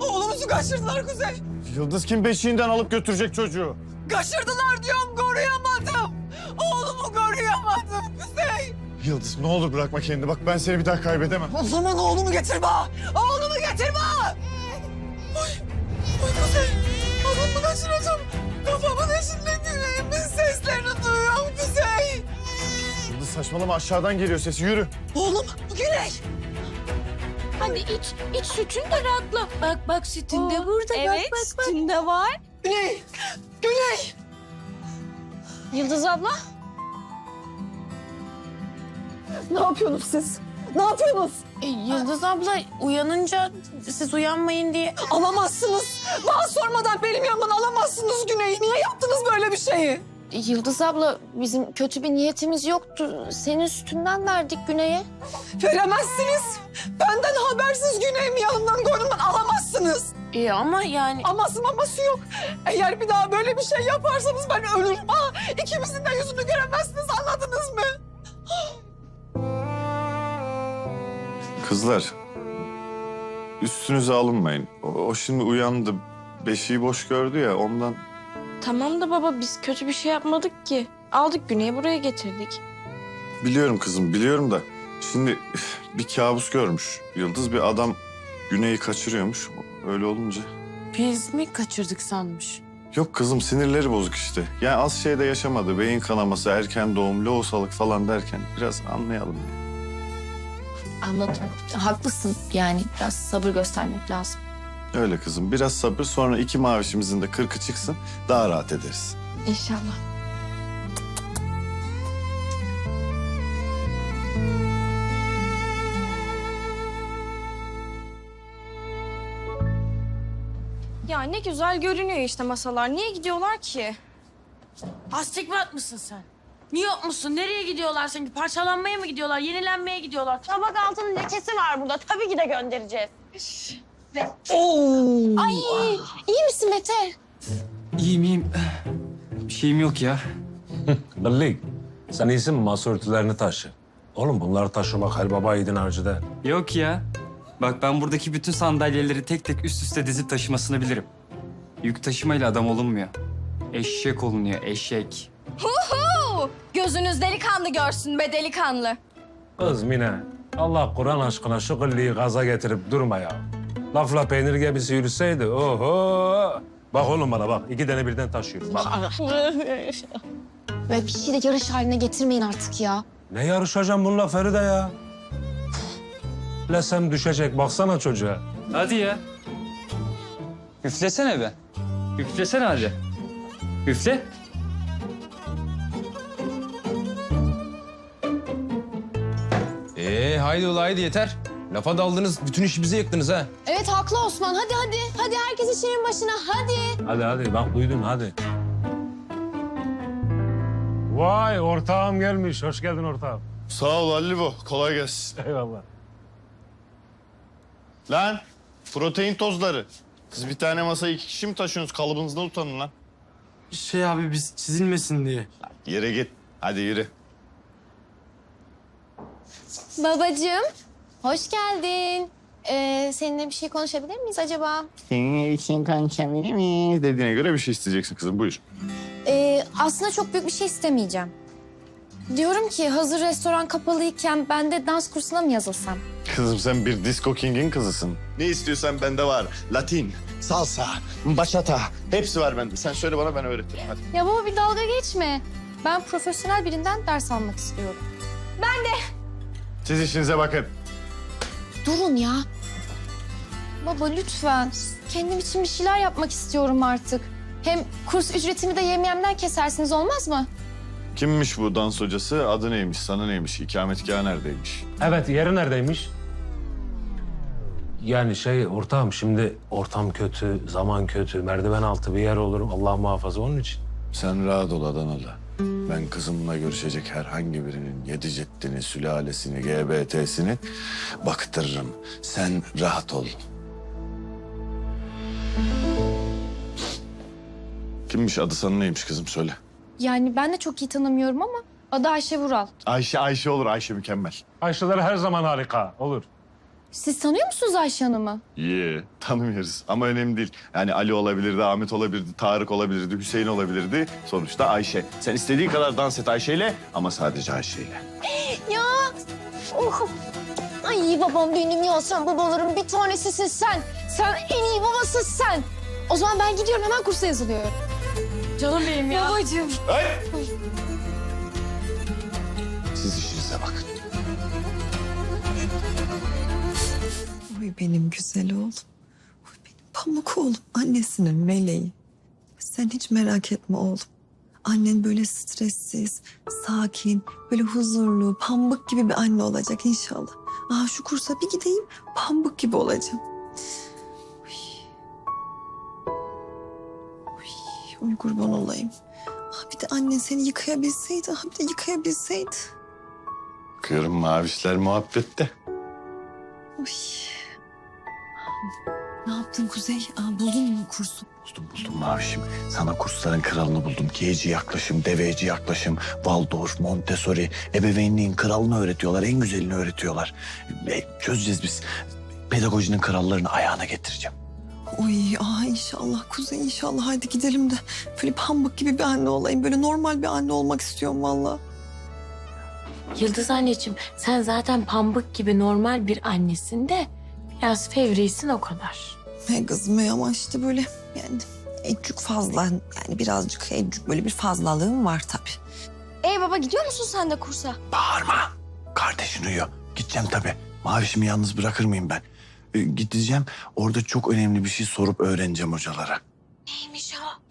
Oğlumuzu kaçırdılar Kuzey. Yıldız kim beşiğinden alıp götürecek çocuğu? Kaçırdılar diyorum koruyamadım. Oğlumu koruyamadım Kuzey. Yıldız ne olur bırakma kendini. Bak ben seni bir daha kaybedemem. O zaman oğlumu getirme. Oğlumu getirme. Oy, oy Kuzey. Oğlumu kaçıracağım. Kafamın içinde yüreğimin seslerini duyuyorum Kuzey. Yıldız saçmalama aşağıdan geliyor sesi yürü. Oğlum Güney. Hadi iç, iç sütün de rahatla. Bak bak sütün de burada. Evet, bak bak bak. sütünde var. Güney. Güney. Yıldız abla. Ne yapıyorsunuz siz? Ne yapıyorsunuz? E, Yıldız abla uyanınca siz uyanmayın diye. Alamazsınız. Bana sormadan benim yanımdan alamazsınız Güney'i. Niye yaptınız böyle bir şeyi? E, Yıldız abla bizim kötü bir niyetimiz yoktu. Senin sütünden verdik Güney'e. Veremezsiniz. Benden habersiz Güney'imi yanımdan koynumdan alamazsınız. E, ama yani... Aması maması yok. Eğer bir daha böyle bir şey yaparsanız ben ölürüm. Ha, ikimizin de yüzünü göremezsiniz anladınız mı? Kızlar üstünüze alınmayın. O, o şimdi uyandı. Beşiği boş gördü ya ondan. Tamam da baba biz kötü bir şey yapmadık ki. Aldık Güney'i buraya getirdik. Biliyorum kızım biliyorum da. Şimdi bir kabus görmüş. Yıldız bir adam Güney'i kaçırıyormuş. Öyle olunca. Biz mi kaçırdık sanmış? Yok kızım sinirleri bozuk işte. Yani az şeyde yaşamadı. Beyin kanaması, erken doğum, lohusalık falan derken biraz anlayalım. ya. Anladım. Haklısın yani biraz sabır göstermek lazım. Öyle kızım. Biraz sabır sonra iki mavişimizin de kırkı çıksın. Daha rahat ederiz. İnşallah. Ya ne güzel görünüyor işte masalar. Niye gidiyorlar ki? Astigmat mısın sen? Miyop musun? Nereye gidiyorlar sanki? Parçalanmaya mı gidiyorlar? Yenilenmeye gidiyorlar. Tabak altının lekesi var burada. Tabii ki de göndereceğiz. Ay iyi misin Mete? İyiyim iyiyim. Bir şeyim yok ya. Birlik. Sen iyisin mi? Masa örtülerini taşı. Oğlum bunları taşımak her baba yiğidin harcı değil. Yok ya. Bak ben buradaki bütün sandalyeleri tek tek üst üste dizip taşımasını bilirim. Yük taşımayla adam olunmuyor. Eşek olunuyor, eşek. Gözünüz delikanlı görsün be delikanlı. Kız Mine, Allah Kur'an aşkına şu kılliyi gaza getirip durma ya. Lafla peynir gemisi yürüseydi, oho. Bak oğlum bana bak, iki tane birden taşıyorum. Bak. Ve bir şey de yarış haline getirmeyin artık ya. Ne yarışacağım bununla Feride ya? Lesem düşecek, baksana çocuğa. Hadi ya. Üflesene be. Üflesene hadi. Üfle. Ee haydi ula haydi yeter. Lafa daldınız, bütün işi bize yıktınız ha. Evet haklı Osman. Hadi hadi. Hadi herkes işinin başına. Hadi. Hadi hadi, bak duydun hadi. Vay ortağım gelmiş, hoş geldin ortağım. Sağ ol Hallibo. Kolay gelsin. Eyvallah. Lan protein tozları. Siz bir tane masayı iki kişi mi taşıyorsunuz? Kalıbınızdan utanın lan. Şey abi biz çizilmesin diye. Yere git. Hadi yürü. Babacığım, hoş geldin. Ee, seninle bir şey konuşabilir miyiz acaba? Senin için konuşabilir miyiz? Dediğine göre bir şey isteyeceksin kızım. Buyur. Ee, aslında çok büyük bir şey istemeyeceğim. Diyorum ki hazır restoran kapalıyken ben de dans kursuna mı yazılsam? Kızım sen bir disco king'in kızısın. Ne istiyorsan bende var. Latin, salsa, bachata hepsi var bende. Sen söyle bana ben öğretirim hadi. Ya baba bir dalga geçme. Ben profesyonel birinden ders almak istiyorum. Siz işinize bakın. Durun ya. Baba lütfen. Kendim için bir şeyler yapmak istiyorum artık. Hem kurs ücretimi de yemyemden kesersiniz olmaz mı? Kimmiş bu dans hocası? Adı neymiş? Sana neymiş? İkametgahı neredeymiş? Evet, yeri neredeymiş? Yani şey ortağım şimdi ortam kötü, zaman kötü, merdiven altı bir yer olurum. Allah muhafaza onun için. Sen rahat ol Adanalı. Ben kızımla görüşecek herhangi birinin yedi ceddini, sülalesini, GBT'sini baktırırım. Sen rahat ol. Kimmiş adı sana neymiş kızım söyle. Yani ben de çok iyi tanımıyorum ama adı Ayşe Vural. Ayşe Ayşe olur Ayşe mükemmel. Ayşeler her zaman harika, olur. Siz tanıyor musunuz Ayşe Hanım'ı? İyi, tanımıyoruz ama önemli değil. Yani Ali olabilirdi, Ahmet olabilirdi, Tarık olabilirdi, Hüseyin olabilirdi. Sonuçta Ayşe. Sen istediğin kadar dans et Ayşe'yle ama sadece Ayşe'yle. Ya oh. Ay babam benim ya sen babaların bir tanesisin sen. Sen en iyi babasın sen. O zaman ben gidiyorum hemen kursa yazılıyorum. Canım benim ya. Babacığım. Siz işinize bakın. Oy benim güzel oğlum. Oy benim pamuk oğlum. Annesinin meleği. Sen hiç merak etme oğlum. Annen böyle stressiz, sakin, böyle huzurlu, pamuk gibi bir anne olacak inşallah. Aa şu kursa bir gideyim, pamuk gibi olacağım. Oy kurban olayım. Ah bir de annen seni yıkayabilseydi, ah bir de yıkayabilseydi. Bakıyorum mavişler muhabbette. Oy. Ne yaptın Kuzey? Aa, buldun mu kursu? Buldum buldum mavişim. Sana kursların kralını buldum. G'ci yaklaşım, deveci yaklaşım, Waldorf, Montessori. Ebeveynliğin kralını öğretiyorlar, en güzelini öğretiyorlar. Ve çözeceğiz biz. Pedagojinin krallarını ayağına getireceğim. Oy aa inşallah Kuzey inşallah hadi gidelim de böyle pamuk gibi bir anne olayım. Böyle normal bir anne olmak istiyorum valla. Yıldız anneciğim sen zaten pambık gibi normal bir annesin de biraz fevrisin o kadar. He kızım he ama işte böyle yani ecük fazla yani birazcık ecük böyle bir fazlalığım var tabii. Ee baba gidiyor musun sen de kursa? Bağırma. Kardeşin uyuyor. Gideceğim tabii. Mavişimi yalnız bırakır mıyım ben? Ee, gideceğim. Orada çok önemli bir şey sorup öğreneceğim hocalara. Neymiş o?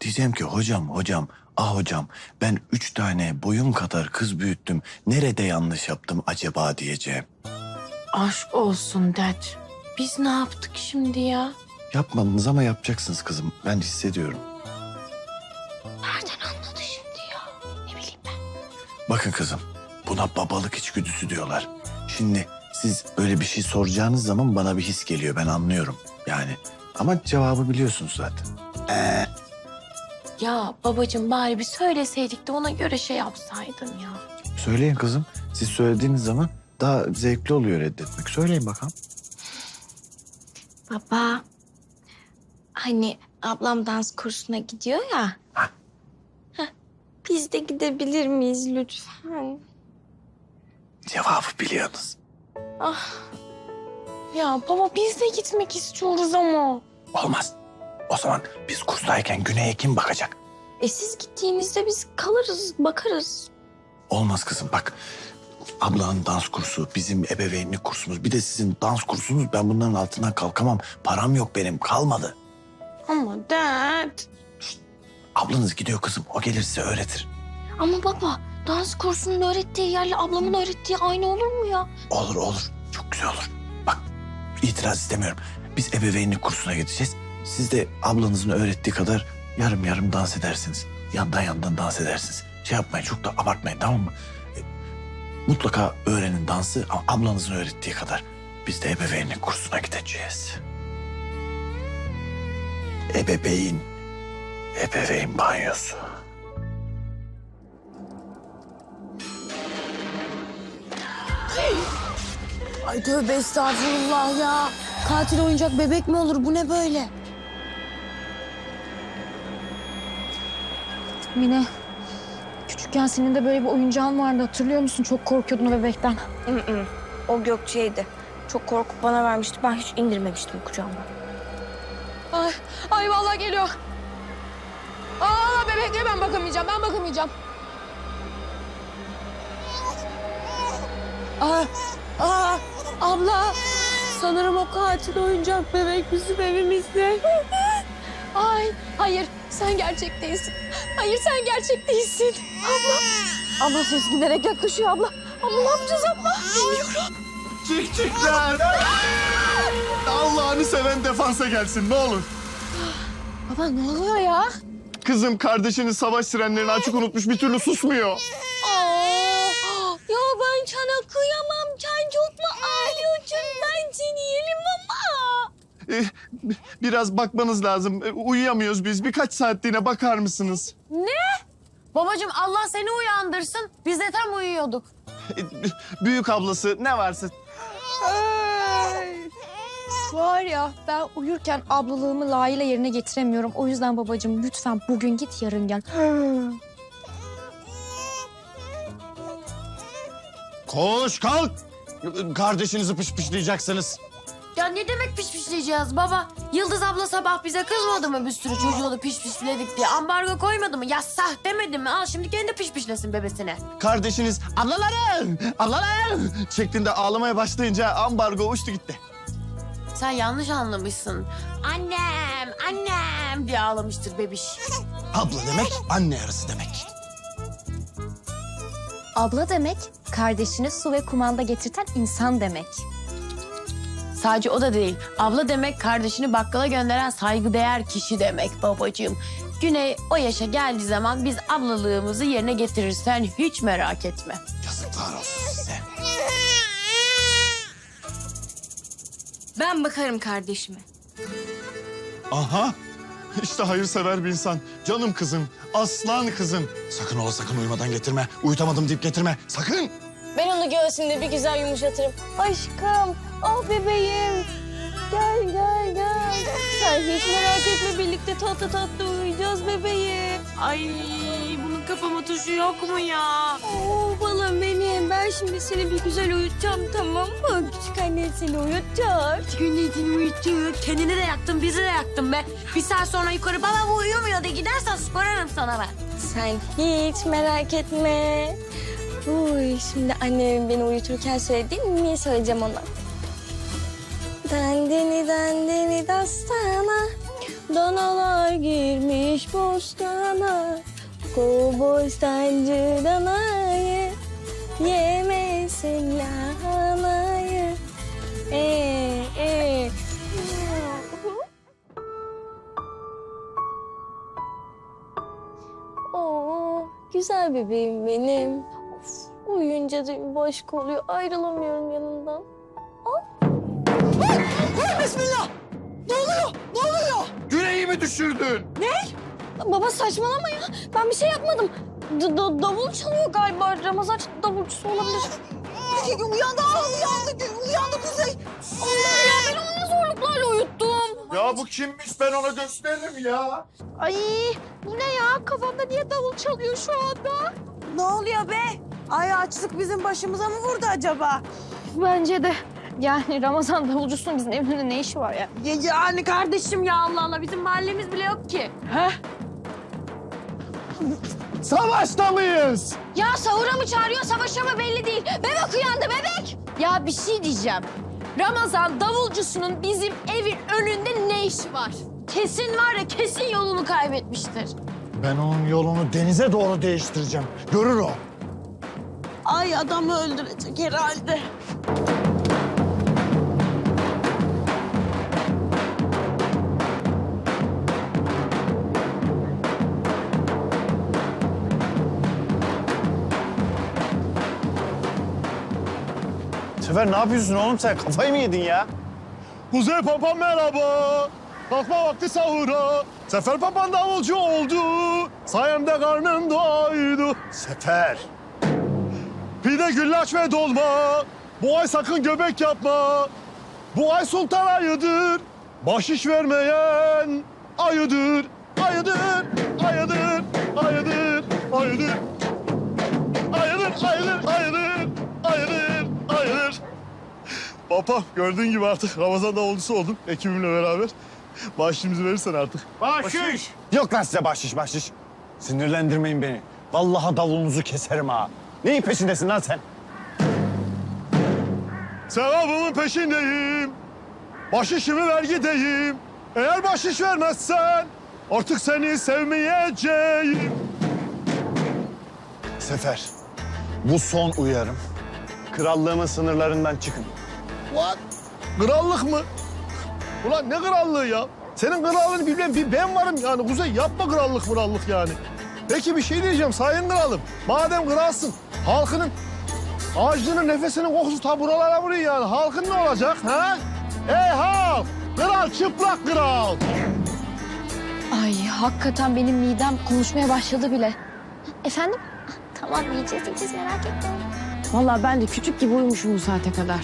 Diyeceğim ki hocam hocam ah hocam ben üç tane boyum kadar kız büyüttüm. Nerede yanlış yaptım acaba diyeceğim. Aşk olsun dert. Biz ne yaptık şimdi ya? Yapmadınız ama yapacaksınız kızım. Ben hissediyorum. Nereden anladı şimdi ya? Ne bileyim ben. Bakın kızım buna babalık içgüdüsü diyorlar. Şimdi siz böyle bir şey soracağınız zaman bana bir his geliyor ben anlıyorum. Yani ama cevabı biliyorsunuz zaten. Ee, Ya babacığım bari bir söyleseydik de ona göre şey yapsaydın ya. söyleyin kızım. Siz söylediğiniz zaman daha zevkli oluyor reddetmek. Söyleyin bakalım. Baba. Hani ablam dans kursuna gidiyor ya. Heh, Biz de gidebilir miyiz lütfen? Cevabı biliyorsunuz. Ya baba biz de gitmek istiyoruz ama. Olmaz. O zaman biz kurstayken Güney'e kim bakacak? E siz gittiğinizde biz kalırız, bakarız. Olmaz kızım bak. Ablanın dans kursu, bizim ebeveynlik kursumuz, bir de sizin dans kursunuz. Ben bunların altından kalkamam. Param yok benim, kalmadı. Ama dad. Ablanız gidiyor kızım, o gelir size öğretir. Ama baba dans kursunun öğrettiği yerle ablamın öğrettiği aynı olur mu ya? Olur olur, çok güzel olur. Bak, itiraz istemiyorum. Biz ebeveynlik kursuna gideceğiz. Siz de ablanızın öğrettiği kadar yarım yarım dans edersiniz. Yandan yandan dans edersiniz. Şey yapmayın, çok da abartmayın tamam mı? E, Mutlaka öğrenin dansı ama ablanızın öğrettiği kadar. Biz de ebeveynlik kursuna gideceğiz. Ebeveyn, ebeveyn banyosu. Ay tövbe estağfurullah ya. Katil oyuncak bebek mi olur? Bu ne böyle? Mine, küçükken senin de böyle bir oyuncağın vardı hatırlıyor musun? Çok korkuyordun o bebekten. O Gökçe'ydi. Çok korkup bana vermişti. Ben hiç indirmemiştim kucağıma. Ay, ay vallahi geliyor. Aa bebekle ben bakamayacağım, ben bakamayacağım. Aa, aa, abla. Sanırım o katil oyuncak bebek bizim evimizde. Ay, hayır sen gerçek değilsin. Hayır sen gerçek değilsin. Abla. Abla ses giderek yaklaşıyor abla. Abla ne yapacağız abla? Bilmiyorum. Cikcikler! Allah'ını seven defansa gelsin ne olur. Baba ne oluyor ya? Kızım kardeşini savaş sirenlerini açık unutmuş bir türlü susmuyor. Aa, ya ben sana kıyamam. Sen çok Eh, biraz bakmanız lazım. Eh, Uyuyamıyoruz biz. Birkaç saatliğine bakar mısınız? Babacığım Allah seni uyandırsın. Biz de tam uyuyorduk. Eh, Büyük ablası ne varsa... Var ya ben uyurken ablalığımı layığıyla yerine getiremiyorum. O yüzden babacığım lütfen bugün git yarın gel. Koş kalk. Kardeşinizi pışpışlayacaksınız. Ya ne demek pişpişleyeceğiz baba? Yıldız abla sabah bize kızmadı mı bir sürü çocuğunu pişpişledik diye? Ambargo koymadı mı? Yassah demedi mi? Al şimdi kendi pişpişlesin bebesine. Kardeşiniz ablalarım, ablalarım şeklinde ağlamaya başlayınca ambargo uçtu gitti. Sen yanlış anlamışsın. Annem, annem diye ağlamıştır bebiş. Abla demek anne yarısı demek. Abla demek kardeşine su ve kumanda getirten insan demek. Sadece o da değil. Abla demek kardeşini bakkala gönderen saygıdeğer kişi demek babacığım. Güney o yaşa geldiği zaman biz ablalığımızı yerine getiririz. Sen hiç merak etme. Yazıklar olsun size. Ben bakarım kardeşime. Aha işte hayırsever bir insan. Canım kızım, aslan kızım. Sakın ola sakın uyumadan getirme. Uyutamadım deyip getirme. Sakın. Ben onu göğsünde bir güzel yumuşatırım. Aşkım, ah bebeğim. Gel gel gel. Sen hiç merak etme birlikte tatlı tatlı uyuyacağız bebeğim. Ay bunun kapama tuşu yok mu ya? Oo balım benim. Ben şimdi seni bir güzel uyutacağım tamam mı? Küçük annen seni uyutacak. Güneydin uyutuyor. Kendini de yaktın, bizi de yaktın be. Bir saat sonra yukarı baba bu uyumuyor de gidersen sorarım sana ben. Sen hiç merak etme. Uy, şimdi annemin beni uyuturken söylediğim mimiyi söyleyeceğim ona. Dandini dandini dastana Danalar girmiş bostana Kobostancı danayı Yemesin lahanayı Ee, ee. Oo, güzel bebeğim benim. Of, uyuyunca başka oluyor. Ayrılamıyorum yanından. Güneyi mi düşürdün? Baba saçmalama ya. Ben bir şey yapmadım. D- da- davul çalıyor galiba. Ramazan davulcusu olabilir. Uyandı, uyandı, uyandı Kuzey. Allah ya ben onu ne zorluklarla uyuttum. Ya bu kimmiş ben ona gösteririm ya. Ay bu ne ya? Kafamda niye davul çalıyor şu anda? Ne oluyor be? Ay açlık bizim başımıza mı vurdu acaba? Bence de. Yani Ramazan davulcusunun bizim evimizde ne işi var ya? Ya, yani kardeşim ya. Allah Allah bizim mahallemiz bile yok ki. Savaşta mıyız? Ya sahura mı çağırıyor, savaşa mı belli değil. Bebek uyandı bebek. Ya bir şey diyeceğim. Ramazan davulcusunun bizim evin önünde ne işi var? Kesin var ya kesin yolunu kaybetmiştir. Ben onun yolunu denize doğru değiştireceğim. Görür o. Ay adamı öldürecek herhalde. Sefer ne yapıyorsun oğlum sen? Kafayı mı yedin ya? Kuzey Papa merhaba. Kalkma vakti sahura. Sefer Papa'nın davulcu oldu. Sayemde karnım doydu. Sefer. Pide güllaç ve dolma. Bu ay sakın göbek yapma. Bu ay sultan ayıdır. Bahşiş vermeyen ayıdır. Ayıdır, ayıdır, ayıdır, ayıdır. Ayıdır, ayıdır, ayıdır, ayıdır, Papa gördüğün gibi artık Ramazan davulcusu oldum ekibimle beraber. Bahşişimizi verirsen artık. Bahşiş! Yok lan size bahşiş bahşiş. Sinirlendirmeyin beni. Vallahi davulunuzu keserim ha. Neyin peşindesin lan sen? Sevabımın peşindeyim. Bahşişimi ver gideyim. Eğer bahşiş vermezsen artık seni sevmeyeceğim. Sefer, bu son uyarım. Krallığımın sınırlarından çıkın. What? Krallık mı? Ulan ne krallığı ya? Senin krallığını bilmem bir ben varım yani. Kuzey yapma krallık krallık yani. Peki bir şey diyeceğim sayın kralım. Madem kralsın halkının ağacının nefesinin kokusu ta buralara vuruyor yani. Halkın ne olacak ha? Ey halk! Kral çıplak kral! Ay hakikaten benim midem konuşmaya başladı bile. Efendim? Tamam yiyeceğiz yiyeceğiz merak etme. Vallahi ben de küçük gibi uyumuşum bu saate kadar.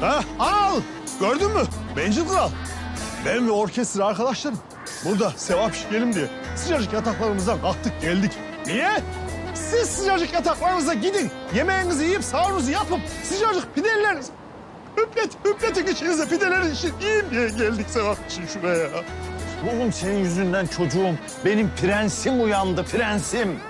Ha, al! Gördün mü? Bencil kral. Ben ve orkestra arkadaşlarım burada sevap işleyelim diye sıcacık yataklarımızdan kalktık geldik. Niye? Siz sıcacık yataklarınıza gidin. Yemeğinizi yiyip sahurunuzu yapıp sıcacık pidelerinizi hüplet, hüpletin içinize pidelerin için yiyin diye geldik sevap için şuraya. Oğlum senin yüzünden çocuğum, benim prensim uyandı, prensim.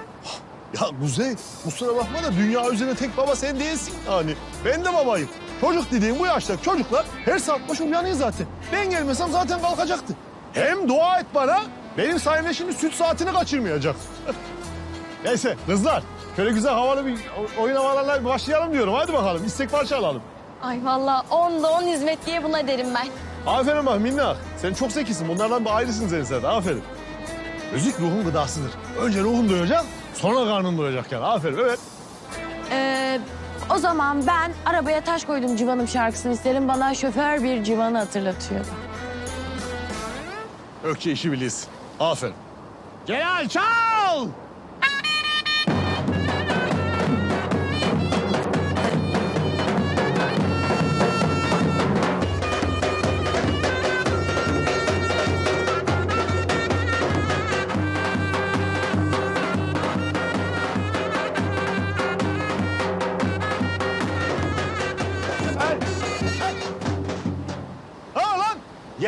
Ya Kuzey kusura bakma da dünya üzerine tek baba sen değilsin yani. Ben de babayım. Çocuk dediğim bu yaştaki çocuklar her saat başı uyanıyor zaten. Ben gelmesem zaten kalkacaktı. Hem dua et bana benim sayemde şimdi süt saatini kaçırmayacak. Neyse kızlar şöyle güzel havalı bir oyun havalarla başlayalım diyorum. Hadi bakalım istek parça alalım. Ay vallahi onda on hizmet diye buna derim ben. Aferin bak Minnak. Sen çok zekisin. Bunlardan bir ayrısın sen zaten. Aferin. Müzik ruhun gıdasıdır. Önce ruhun doyacak, sonra karnın doyacak yani. Aferin, evet. Ee, o zaman ben arabaya taş koydum civanım şarkısını isterim. Bana şoför bir civanı hatırlatıyor. Ökçe işi bilirsin. Aferin. Celal çal!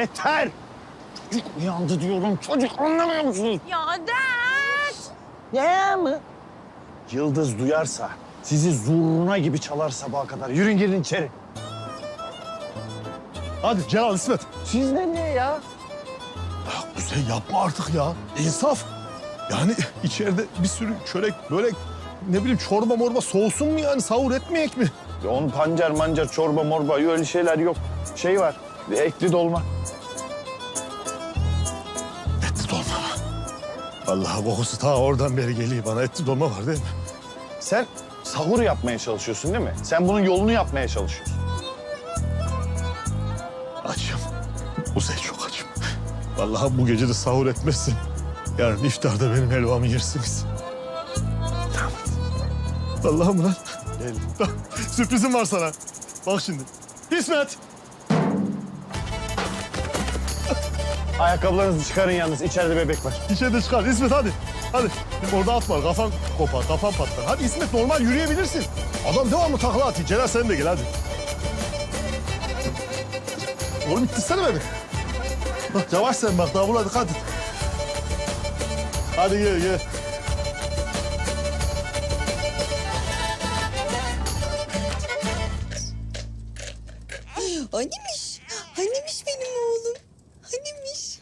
Yeter! Çocuk uyandı diyorum, çocuk anlamıyor musunuz? Ya dert. Ne mi? Yıldız duyarsa, sizi zurna gibi çalar sabaha kadar. Yürün girin içeri. Hadi Celal İsmet. Siz ne ne ya? Ya Kuzey yapma artık ya. İnsaf. Yani içeride bir sürü çörek, börek, ne bileyim çorba morba soğusun mu yani? Sahur etmeyek mi? On pancar mancar çorba morba öyle şeyler yok. Şey var, ekli dolma. Vallahi kokusu ta oradan beri geliyor bana. Etli dolma var değil mi? Sen sahur yapmaya çalışıyorsun değil mi? Sen bunun yolunu yapmaya çalışıyorsun. Açım. Kuzey çok açım. Vallahi bu gece de sahur etmezsin. Yarın iftarda benim helvamı yersiniz. Mı lan? Gel. Sürprizim var sana. Bak şimdi. İsmet. Ayakkabılarınızı çıkarın yalnız. içeride bebek var. İçeride çıkar. İsmet hadi. Hadi. Orada atma. Kafan kopar. Kafan patlar. Hadi İsmet normal yürüyebilirsin. Adam devamlı takla atıyor. Celal sen de gel hadi. Oğlum ittirsene beni. Bak yavaş sen bak. Davula dikkat et. Hadi gel gel. Hanimiş. Hanimiş benim oğlum. Hanimiş.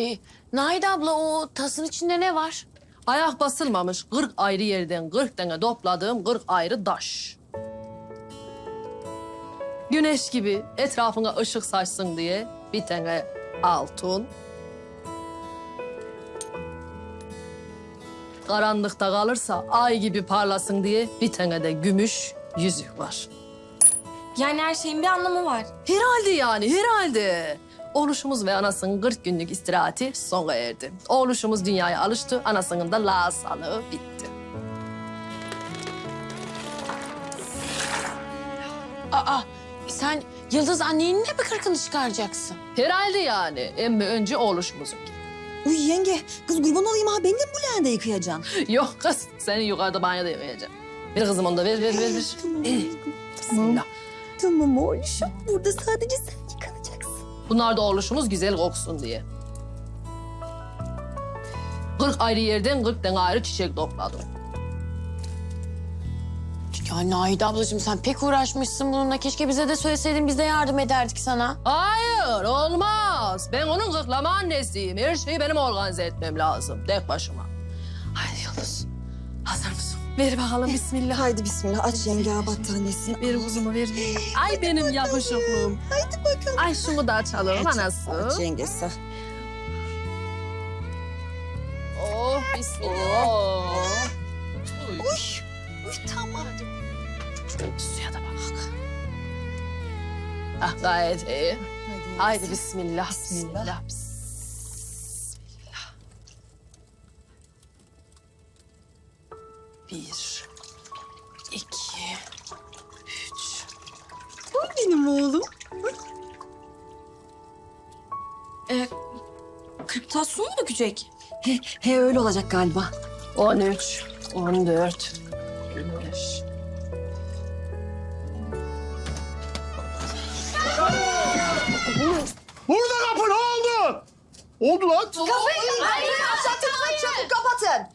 Ee, Nahide abla o tasın içinde ne var? Ayak basılmamış 40 ayrı yerden 40 tane topladığım 40 ayrı taş. Güneş gibi etrafına ışık saçsın diye bir tane altın. Karanlıkta kalırsa ay gibi parlasın diye bir tane de gümüş yüzük var. Yani her şeyin bir anlamı var. Herhalde yani, herhalde. Oğluşumuz ve anasının 40 günlük istirahati sona erdi. Oğluşumuz dünyaya alıştı, anasının da lasalığı bitti. Aa sen Yıldız annenin de mi kırkını çıkaracaksın? Herhalde yani. Emmi önce oğluşumuzun. Uy yenge kız kurban olayım ha beni de bu leğende yıkayacaksın. Yok kız, seni yukarıda banyoda yıkayacağım. Bir kızım onu da ver, ver, ver, ver. Bismillah. Tamam oğlum burada sadece sen. Bunlar da oğluşumuz güzel koksun diye. 40 ayrı yerden 40 tane ayrı çiçek topladım. Ya Nahide ablacığım sen pek uğraşmışsın bununla. Keşke bize de söyleseydin biz de yardım ederdik sana. Hayır, olmaz. Ben onun kırklama annesiyim. Her şeyi benim organize etmem lazım. Tek başıma. Haydi Yıldız. Hazır mısın? Ver bakalım bismillah. Haydi bismillah aç yenge ha battanesini. Ver kuzumu ver. Ay benim yakışıklım. Haydi bakalım. Ay şunu da açalım anası. Aç yengesi. Oh bismillah. Uy, uy tamam. Suya da bak. Ah gayet iyi. Haydi bismillah. Bismillah. Bismillah. Bir, iki, üç. Benim oğlum. Saat su mu dökecek? He, he öyle olacak galiba. 13, 14, 15. Burada kapı ne oldu? Oldu lan. Çabuk kapatın.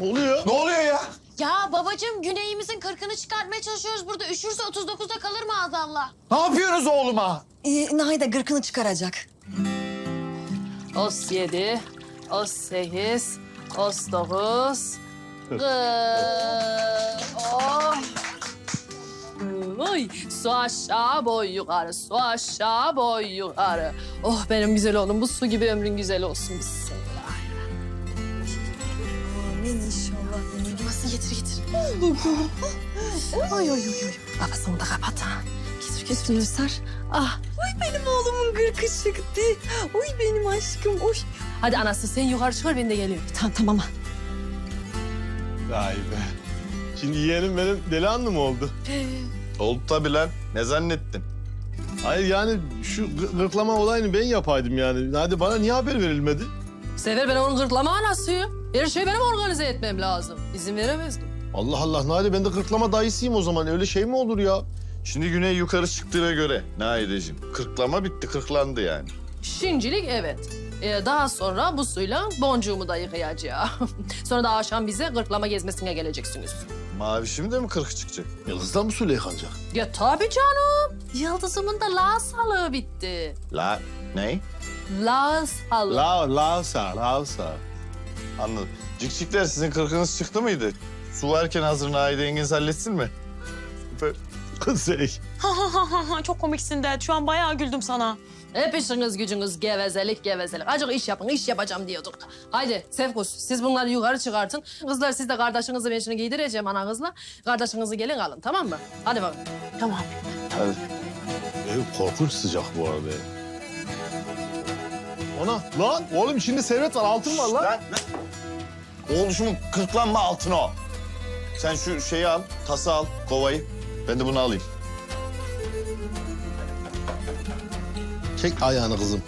Ne oluyor? Ne oluyor ya? Ya babacığım güneyimizin kırkını çıkartmaya çalışıyoruz burada. Üşürse 39'da kalır maazallah. Ne yapıyorsunuz oğluma? Ee, Nahide gırkını çıkaracak. 37, 38, 39, 40. Oh. Oy, su aşağı boy yukarı, su aşağı boy yukarı. Oh benim güzel oğlum, bu su gibi ömrün güzel olsun. Bismillah. Amin inşallah. Nasıl getir getir. Ay ay ay ay. Kafasını da kapat ha. Getir göster. Ah. Ay benim oğlumun gırkı çıktı. Uy benim aşkım. Uy. Hadi anası sen yukarı çıkar ben de geliyorum. Tamam tamam. Vay be. Şimdi yeğenim benim deli anlı mı oldu? Oldu tabii lan. Ne zannettin? Hayır yani şu gı- gırtlama olayını ben yapaydım yani. Hadi bana niye haber verilmedi? Sefer ben onun gırtlama anasıyım. Her şeyi benim organize etmem lazım. İzin veremezdim. Allah Allah Nadi ben de gırtlama dayısıyım o zaman. Öyle şey mi olur ya? Şimdi güney yukarı çıktığına göre Naideciğim. Kırklama bitti, kırklandı yani. Şimdilik evet. Ee, daha sonra bu suyla boncuğumu da yıkayacağım. sonra da akşam bize gırtlama gezmesine geleceksiniz. Mavişim de mi kırk çıkacak? Yıldızdan mı suyla yıkanacak? Ya tabii canım. Yıldızımın da la salığı bitti. La, ne? La salığı. La, Lausa, Lausa. Anladım. Cikcikler sizin kırkınız çıktı mıydı? Su varken hazır Naide yengeniz halletsin mi? Süper. Kuzey. Çok komiksin de. Şu an bayağı güldüm sana. Hep işiniz gücünüz gevezelik gevezelik. Acık iş yapın, iş yapacağım diyorduk. Haydi Sefkus, siz bunları yukarı çıkartın. Kızlar siz de kardeşinizi ben şimdi giydireceğim ana kızla. Kardeşinizi gelin alın tamam mı? Hadi bakalım. Tamam. Hadi. Ev korkunç sıcak bu arada. Ana lan oğlum içinde servet var altın var lan. Lan, lan. Oğluşumun kırklanma altına o. Sen şu şeyi al, tası al, kovayı. Ben de bunu alayım. Çek ayağını kızım.